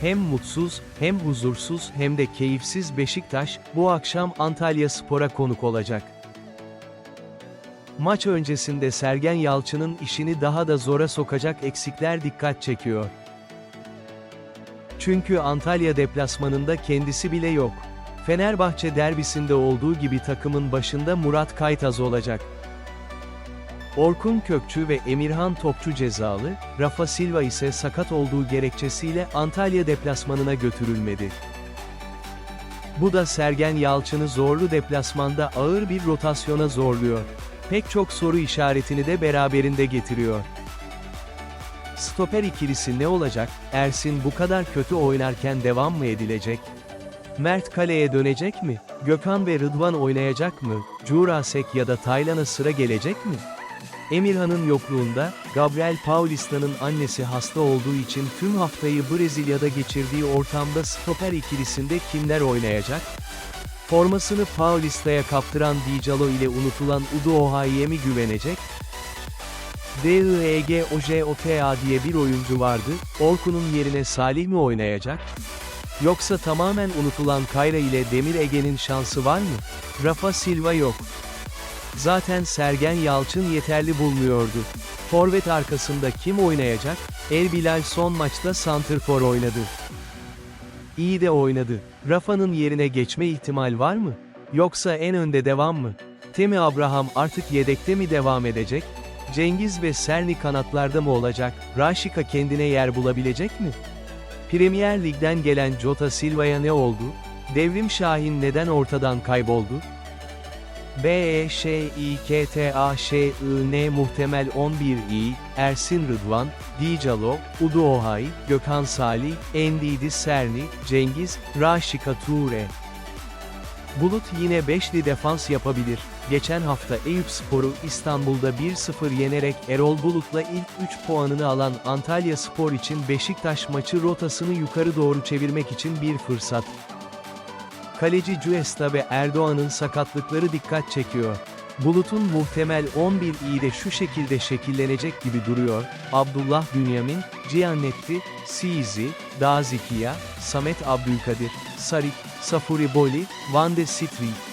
Hem mutsuz, hem huzursuz hem de keyifsiz Beşiktaş, bu akşam Antalya Spor'a konuk olacak. Maç öncesinde Sergen Yalçın'ın işini daha da zora sokacak eksikler dikkat çekiyor. Çünkü Antalya deplasmanında kendisi bile yok. Fenerbahçe derbisinde olduğu gibi takımın başında Murat Kaytaz olacak. Orkun Kökçü ve Emirhan Topçu cezalı, Rafa Silva ise sakat olduğu gerekçesiyle Antalya deplasmanına götürülmedi. Bu da Sergen Yalçın'ı zorlu deplasmanda ağır bir rotasyona zorluyor. Pek çok soru işaretini de beraberinde getiriyor. Stoper ikilisi ne olacak? Ersin bu kadar kötü oynarken devam mı edilecek? Mert kaleye dönecek mi? Gökhan ve Rıdvan oynayacak mı? Jurasek ya da Taylan'a sıra gelecek mi? Emirhan'ın yokluğunda, Gabriel Paulista'nın annesi hasta olduğu için tüm haftayı Brezilya'da geçirdiği ortamda stoper ikilisinde kimler oynayacak? Formasını Paulista'ya kaptıran Dijalo ile unutulan Udo Ohayi'ye mi güvenecek? DIEG OJOTA diye bir oyuncu vardı, Orkun'un yerine Salih mi oynayacak? Yoksa tamamen unutulan Kayra ile Demir Ege'nin şansı var mı? Rafa Silva yok. Zaten Sergen Yalçın yeterli bulmuyordu. Forvet arkasında kim oynayacak? El Bilal son maçta santrfor oynadı. İyi de oynadı. Rafa'nın yerine geçme ihtimal var mı? Yoksa en önde devam mı? Temi Abraham artık yedekte mi devam edecek? Cengiz ve Serni kanatlarda mı olacak? Raşika kendine yer bulabilecek mi? Premier Lig'den gelen Jota Silva'ya ne oldu? Devrim Şahin neden ortadan kayboldu? B E muhtemel 11 i Ersin Rıdvan, Dijalo, Udu Ohay, Gökhan Salih, Endidi Serni, Cengiz, Raşika Ture. Bulut yine beşli defans yapabilir. Geçen hafta Eyüp Spor'u İstanbul'da 1-0 yenerek Erol Bulut'la ilk 3 puanını alan Antalya Spor için Beşiktaş maçı rotasını yukarı doğru çevirmek için bir fırsat. Kaleci Cuesta ve Erdoğan'ın sakatlıkları dikkat çekiyor. Bulut'un muhtemel 11 iyi de şu şekilde şekillenecek gibi duruyor. Abdullah Bünyamin, Cihannetti, Sizi, Dazikiya, Samet Abdülkadir, Sarik, Safuri Boli, Van de Strik.